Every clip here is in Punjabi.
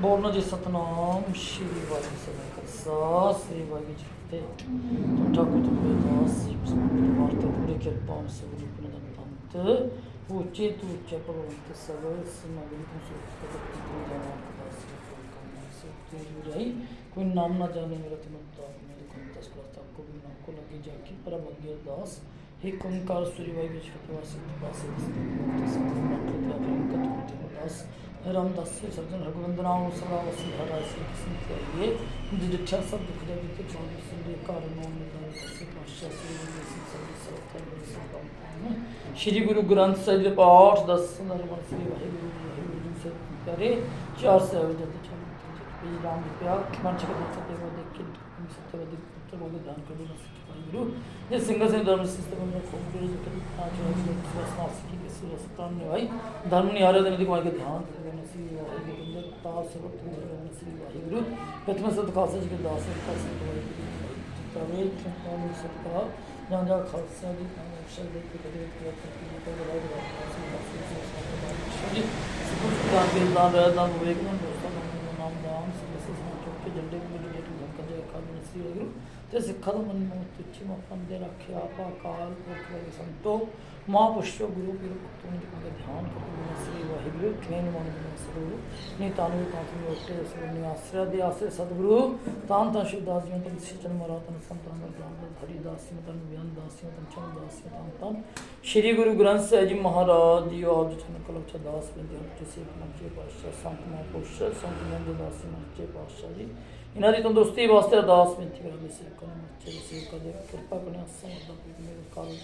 ਬੋਲਣਾ ਜੀ ਸਤਨਾਮ ਸ਼੍ਰੀ ਵਾਹਿਗੁਰੂ ਸਭਾ ਕਰਸਾ ਸ੍ਰੀ ਵਾਹਿਗੁਰੂ ਜੀ ਤੇ ਠਾਕੁਰ ਤੁਮੇ ਦਾਸ ਜੀ ਪਰਮਾਰ ਤੇ ਪੂਰੀ ਕਿਰਪਾ ਸਭ ਨੂੰ ਪੁਨਰ ਤੰਤ ਉੱਚੇ ਤੋਂ ਉੱਚਾ ਪਰਵੰਤ ਸਭ ਸਮਗਰੀ ਤੋਂ ਸੁਖ ਪ੍ਰਗਟ ਕੀਤੀ ਜਾਣਾ ਦਾਸ ਸਤਿ ਜੁੜਾਈ ਕੋਈ ਨਾਮ ਨਾ ਜਾਣੇ ਮੇਰਾ ਤੁਮ ਤਾਂ ਮੇਰੇ ਕੋਲ ਦਸ ਪ੍ਰਸਤਾਵ ਕੋ ਵੀ ਨਾਮ ਕੋ ਲਗੇ ਜਾ ਕੀ ਪਰਮ ਅਗਿਆ ਦਾਸ ਇੱਕ ਓੰਕਾਰ ਸੂਰੀ ਵਾਹਿਗੁਰੂ ਜੀ ਕੀ ਵਾਸੀ ਪਾਸੇ ਸਤਿ ਸ੍ਰੀ ਦਾਸ ਰਾਮਦਾਸ ਜੀ ਸਰਜਨ ਰਘੁਵੰਦ ਨਾਮ ਸਦਾ ਵਸੀ ਹਰਾ ਸੀ ਕਿਸਮ ਤੇ ਇਹ ਜਿੱਠਾ ਸਭ ਦੁੱਖ ਦੇ ਵਿੱਚ ਚੌਂਦ ਸੰਦੇ ਘਰ ਨੂੰ ਨਿਦਾਨ ਸੇ ਪਾਸ਼ਾ ਸੀ ਸੀ ਸਭ ਸਰਕਾਰ ਦੇ ਸਭ ਸ਼੍ਰੀ ਗੁਰੂ ਗ੍ਰੰਥ ਸਾਹਿਬ ਦੇ ਪਾਠ ਦਸ ਨਰਮਨ ਸ੍ਰੀ ਵਾਹਿਗੁਰੂ ਜੀ ਵਾਹਿਗੁਰੂ ਜੀ ਸੇ ਕਰੇ ਚਾਰ ਸਾਹਿਬ ਜਦ ਚੰਨ ਜੀ ਰਾਮ ਦੇ ਪਿਆਰ ਮਨ ਚ ਕਦੇ ਸਤੇ ਕੋ ਦੇਖ ਕੇ ਸਤੇ ਵਦੀ ਪੁੱਤਰ ਬੋਲੇ ਦਾਨ ਕਰੂ ਨਾ ਸਿੱਖ ਵਾਹਿਗੁਰੂ ਜੇ ਸਿੰਘ ਸਿੰਘ ਧਰਮ ਸਿਸਟਮ ਨੂੰ ਖੋਬ ਕੇ ਜੋ ਕਦੀ ਪਾਠ ਹੋਇਆ ਸੀ ਸਵਾਸ ਸੀ ਕਿ ਸੀ ਰਸਤਾਨ ਨੇ ਭਾਈ ਧਰਮ ਨਹੀਂ ਹਾਰੇ ਦੇ ਦੀ ਕੋਈ ਕੇ ਧਿਆਨ ਕਰਨਾ ਸੀ ਵਾਹਿਗੁਰੂ ਦੇ ਤਾਪ ਸਭ ਤੋਂ ਕਰਨਾ ਸੀ ਵਾਹਿਗੁਰੂ ਪ੍ਰਥਮ ਸਤ ਖਾਲਸਾ ਜੀ ਕੇ ਦਾਸ ਸਤ ਖਾਲਸਾ ਜੀ ਵਾਹਿਗੁਰੂ ਤਵੇ ਚੰਪਾਲ ਸਤਿਕਾਰ ਜਾਂ ਜਾਂ ਖਾਲਸਾ ਜੀ ਦਾ ਅਕਸ਼ਰ ਦੇ ਕੇ ਕਦੇ ਕਿਹਾ ਕਿ ਤੇ ਲੜਾਈ ਦਾ ਸੀ ਖਾਲਸਾ ਜੀ ਸਤਿਕਾਰ ਜੀ ਸਭ ਦਾ ਕੇ ਦਾ ਰਹਿ ਦਾ ਵਿਵੇਕ ਨੂੰ ਦੋਸਤਾਂ ਨੂੰ ਨਾਮ ਦਾਨ ਸਿੱਖ ਸਿੱਖ ਚੁੱਕ ਕੇ ਜੰਡੇ ਨੂੰ ਜਿਹੜੇ ਨੂੰ ਕਦੇ ਅਕਾਲ ਨਸੀ ਵਾਹਿਗੁਰੂ ਤੇ ਸਿੱਖਾਂ ਦਾ ਮਨ ਨੂੰ ਤੁੱਛੀ ਮਪਨ ਦੇ ਰੱਖਿਆ ਆਪਾ ਕਾਲ ਪੁਰਖ ਦੇ ਸੰਤੋ, ਮਹਾਂਪੁਰਸ਼ੋ ਗੁਰੂ ਪੀਰ ਭਗਤੋਂ ਜੀ ਦਾ ਧਿਆਨ ਕਰੋ ਸ੍ਰੀ ਵਾਹਿਗੁਰੂ ਖੇਨ ਮਨ ਦੇ ਸਰੂਰ ਨੀ ਤਾਨੂ ਤਾਤੂ ਓਟੇ ਸ੍ਰੀ ਨਿਆਸਰਾ ਦੇ ਆਸਰੇ ਸਤਿਗੁਰੂ, ਤਾਂ ਤਾਂ ਸ਼ੁਦਾਸ ਜੀ ਤਨ ਸਿਚਨ ਮਰਾਤਨ ਸੰਤਾਂ ਦਾ ਗਿਆਨ ਦਾ ਹਰੀ ਦਾਸ ਜੀ ਤਨ ਬਿਆਨ ਦਾਸ ਜੀ ਤਨ ਚੰਦ ਦਾਸ ਜੀ ਤਨ ਤਨ, ਸ਼੍ਰੀ ਗੁਰੂ ਗ੍ਰੰਥ ਸਾਹਿਬ ਜੀ ਮਹਾਰਾਜ ਜੀ ਆਪ ਜੀ ਚਨ ਕਲਪ ਚ ਦਾਸ ਬੰਦੇ ਹਨ ਜਿਸੇ ਪੰਜੇ ਪਾਤਸ਼ਾਹ, ਸੰਤ ਮਹਾਂਪੁਰਸ਼, ਸੰਤ ਨੰਦ ਦਾਸ ਜੀ ਮੱਚੇ ਪਾਤਸ਼ਾਹ ਜੀ, ਇਹਨਾਂ ਦੀ ਤੰਦਰੁਸਤੀ ਵਾਸਤੇ ਅਰਦਾਸ ਬੇਨਤੀ ਕਰਾਂਗੇ ਸੇ। ਕੋਲ ਮੱਚੇ ਦੀ ਸੇਵਾ ਕਰਦੇ ਕਿਰਪਾ ਕਰਨਾ ਸਮਝਦਾ ਕਿ ਮੇਰੇ ਕਾਲ ਦੀ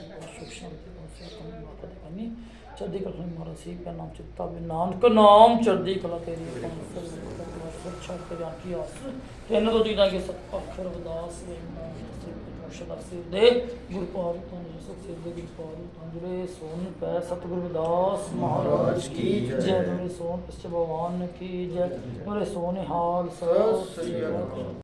ਚੜ੍ਹਦੀ ਕਲਾ ਨੂੰ ਮਹਾਰਾਜ ਸੀ ਪੈ ਨਾਮ ਚਿੱਤਾ ਵੀ ਨਾਨਕ ਨਾਮ ਚੜ੍ਹਦੀ ਕਲਾ ਤੇਰੀ ਪਾਸ ਸੱਚਾ ਤੇ ਰਾਖੀ ਆਸ ਤਿੰਨ ਤੋਂ ਚੀਜ਼ਾਂ ਕੇ ਸਤ ਪੱਖਰ ਅਰਦਾਸ ਵੇ ਮੁਰਸ਼ਦ ਸਿਰ ਦੇ ਗੁਰੂ ਤੋਂ ਸਤ ਸਿਰ ਦੇ ਗੁਰੂ ਤੋਂ ਜੁੜੇ ਸੋਨ ਪੈ ਸਤਿਗੁਰੂ ਵਿਦਾਸ ਮਹਾਰਾਜ ਕੀ ਜੈ ਮੇਰੇ ਸੋਨ ਪਿਛੇ ਭਗਵਾਨ ਕੀ ਜੈ ਮੇਰੇ ਸੋਨੇ ਹਾਲ ਸਤਿ ਸ੍ਰੀ ਅਕਾਲ।